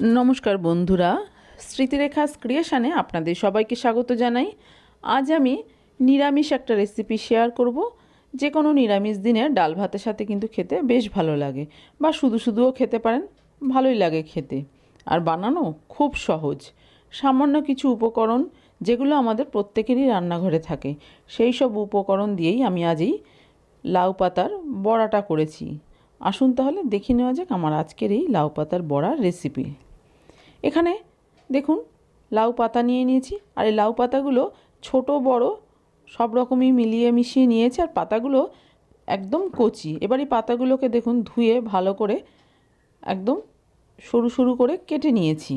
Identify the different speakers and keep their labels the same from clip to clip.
Speaker 1: নমস্কার বন্ধুরা স্মৃতিরেখা ক্রিয়েশানে আপনাদের সবাইকে স্বাগত জানাই। আজ আমি নিরামিষ একটা রেসিপি শেয়ার করব। যে কোনো নিরামিষ দিনে ডাল ভাতের সাথে কিন্তু খেতে বেশ ভালো লাগে বা শুধু শুধুও খেতে পারেন, ভালোই লাগে খেতে। আর বানানো খুব সহজ। সামান্য কিছু উপকরণ যেগুলো আমাদের প্রত্যেকেরই রান্নাঘরে থাকে, সেই সব উপকরণ দিয়েই আমি আজই লাউ পাতার বড়াটা করেছি। আসুন তাহলে দেখে নেওয়া যাক আমার আজকের এই লাউ পাতার বড়ার রেসিপি এখানে দেখুন, লাউ পাতা নিয়ে নিয়েছি। আর এই লাউ পাতাগুলো ছোট, বড়, সব রকমই মিলিয়ে মিশিয়ে নিয়েছি আর পাতাগুলো একদম কচি। এবার এই পাতাগুলোকে দেখুন ধুয়ে ভালো করে একদম সরু সরু করে কেটে নিয়েছি।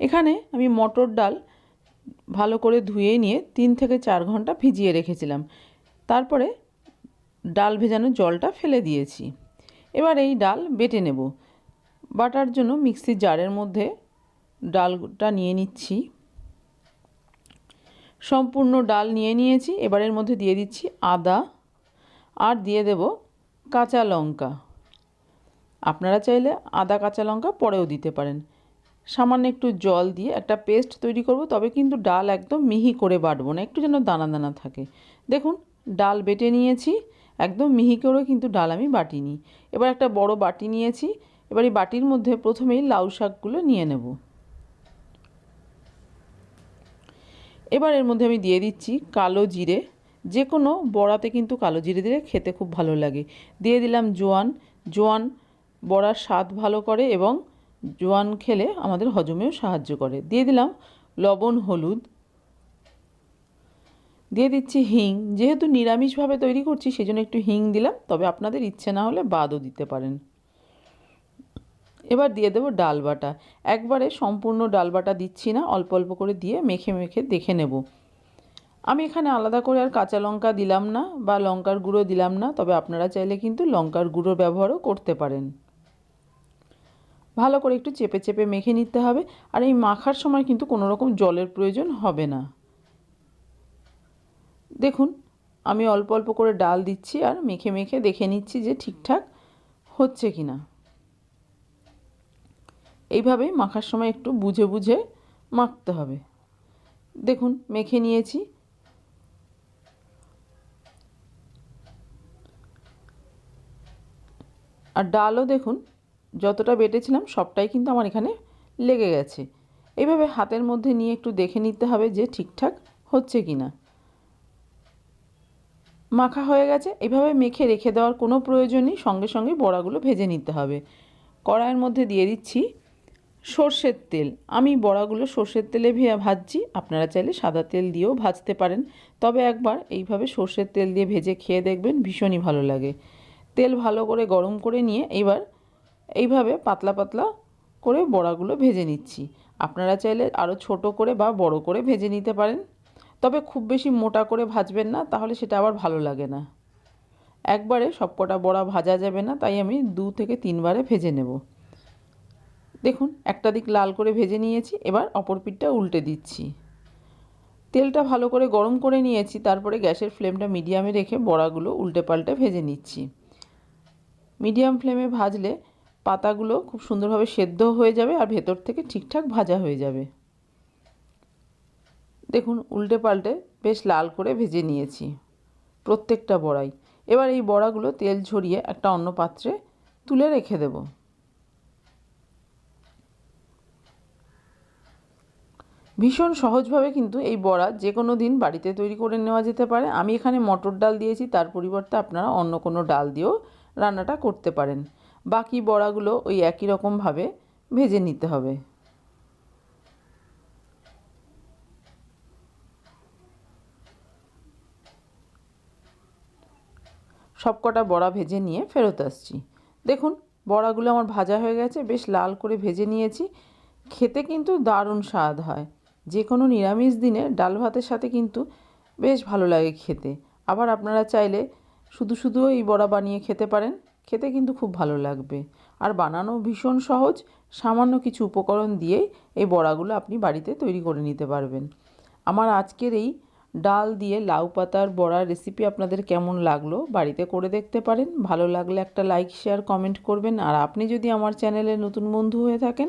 Speaker 1: এখানে আমি মটর ডাল ভালো করে ধুয়ে নিয়ে তিন থেকে চার ঘণ্টা ভিজিয়ে রেখেছিলাম। তারপরে ডাল ভেজানো জলটা ফেলে দিয়েছি। এবার এই ডাল বেটে নেব। বাটার জন্য মিক্সির জারের মধ্যে ডালটা নিয়ে নিচ্ছি। সম্পূর্ণ ডাল নিয়ে নিয়েছি এবারের মধ্যে দিয়ে দিচ্ছি আদা আর দিয়ে দেব কাঁচা লঙ্কা। আপনারা চাইলে আদা, কাঁচা লঙ্কা পরেও দিতে পারেন। সামান্য একটু জল দিয়ে একটা পেস্ট তৈরি করব, তবে কিন্তু ডাল একদম মিহি করে বাটবো না, একটু যেন দানা দানা থাকে। দেখুন, ডাল বেটে নিয়েছি, একদম মিহি করেও কিন্তু ডাল আমি বাটিনি। এবার একটা বড় বাটি নিয়েছি এবার এই বাটির মধ্যে প্রথমেই লাউ শাকগুলো নিয়ে নেব। এবার এর মধ্যে আমি দিয়ে দিচ্ছি কালো জিরে। যে কোনো বড়াতে কিন্তু কালো জিরে দিলে খেতে খুব ভালো লাগে। দিয়ে দিলাম জোয়ান। জোয়ান বড়ার স্বাদ ভালো করে এবং জোয়ান খেলে আমাদের হজমেও সাহায্য করে। দিয়ে দিলাম লবণ, হলুদ। দিয়ে দিচ্ছি হিং। যেহেতু নিরামিষভাবে তৈরি করছি সেই জন্য একটু হিং দিলাম। তবে আপনাদের ইচ্ছে না হলে বাদও দিতে পারেন। এবার দিয়ে দেবো ডাল বাটা। একবারে সম্পূর্ণ ডাল বাটা দিচ্ছি না, অল্প অল্প করে দিয়ে মেখে মেখে দেখে নেব। আমি এখানে আলাদা করে আর কাঁচা লঙ্কা দিলাম না বা লঙ্কার গুঁড়ো দিলাম না, তবে আপনারা চাইলে কিন্তু লঙ্কার গুঁড়োর ব্যবহারও করতে পারেন। ভালো করে একটু চেপে চেপে মেখে নিতে হবে, আর এই মাখার সময় কিন্তু কোনো রকম জলের প্রয়োজন হবে না। দেখুন, আমি অল্প অল্প করে ডাল দিচ্ছি আর মেখে মেখে দেখে নিচ্ছি যে ঠিকঠাক হচ্ছে কি না এইভাবেই মাখার সময় একটু বুঝে বুঝে মাখতে হবে। দেখুন, মেখে নিয়েছি। আর ডালও দেখুন, যতটা বেটেছিলাম সবটাই কিন্তু আমার এখানে লেগে গেছে। এইভাবে হাতের মধ্যে নিয়ে একটু দেখে নিতে হবে যে ঠিকঠাক হচ্ছে কি না মাখা হয়ে গেছে এভাবে মেখে রেখে দেওয়ার কোনো প্রয়োজন নেই সঙ্গে সঙ্গে বড়াগুলো ভেজে নিতে হবে। কড়াইয়ের মধ্যে দিয়ে দিচ্ছি সর্ষের তেল। আমি বড়াগুলো সর্ষের তেলে ভেজে ভাজছি। আপনারা চাইলে সাদা তেল দিয়েও ভাজতে পারেন। তবে একবার এইভাবে সর্ষের তেল দিয়ে ভেজে খেয়ে দেখবেন ভীষণই ভালো লাগে। তেল ভালো করে গরম করে নিয়ে এবার এইভাবে পাতলা পাতলা করে বড়াগুলো ভেজে নিচ্ছি। আপনারা চাইলে আরও ছোট করে বা বড় করে ভেজে নিতে পারেন। তবে খুব বেশি মোটা করে ভাজবেন না, তাহলে সেটা আবার ভালো লাগে না। একবারে সবকটা বড়া ভাজা যাবে না, তাই আমি দু থেকে তিনবারে ভেজে নেব। দেখুন, একটা দিক লাল করে ভেজে নিয়েছি, এবার অপর পিঠটা উল্টে দিচ্ছি। তেলটা ভালো করে গরম করে নিয়েছি, তারপরে গ্যাসের ফ্লেমটা মিডিয়ামে রেখে বড়াগুলো উল্টে পাল্টে ভেজে নিচ্ছি। মিডিয়াম ফ্লেমে ভাজলে পাতাগুলো খুব সুন্দরভাবে সেদ্ধ হয়ে যাবে আর ভেতর থেকে ঠিকঠাক ভাজা হয়ে যাবে। দেখুন উল্টে পাল্টে বেশ লাল করে ভেজে নিয়েছি, প্রত্যেকটা বড়াই। এবার এই বড়াগুলো তেল ঝরিয়ে একটা অন্য পাত্রে তুলে রেখে দেব। ভীষণ সহজভাবে কিন্তু এই বড়া যে কোনো দিন বাড়িতে তৈরি করে নেওয়া যেতে পারে। আমি এখানে মটর ডাল দিয়েছি, তার পরিবর্তে আপনারা অন্য কোনো ডাল দিয়েও রান্নাটা করতে পারেন। বাকি বড়াগুলো ওই একই রকমভাবে ভেজে নিতে হবে। সবকটা বড়া ভেজে নিয়ে ফেরত আসছি। দেখুন, বড়াগুলো আমার ভাজা হয়ে গেছে, বেশ লাল করে ভেজে নিয়েছি। খেতে কিন্তু দারুণ স্বাদ হয়। যে কোনো নিরামিষ দিনে ডাল ভাতের সাথে কিন্তু বেশ ভালো লাগে খেতে। আবার আপনারা চাইলে শুধু শুধুও এই বড়া বানিয়ে খেতে পারেন, খেতে কিন্তু খুব ভালো লাগবে। আর বানানো ভীষণ সহজ, সামান্য কিছু উপকরণ দিয়েই এই বড়াগুলো আপনি বাড়িতে তৈরি করে নিতে পারবেন। আমার আজকের এই ডাল দিয়ে লাউ পাতার বড়ার রেসিপি আপনাদের কেমন লাগল বাড়িতে করে দেখতে পারেন। ভালো লাগলে একটা লাইক শেয়ার কমেন্ট করবেন। আর আপনি যদি আমার চ্যানেলে নতুন বন্ধু হয়ে থাকেন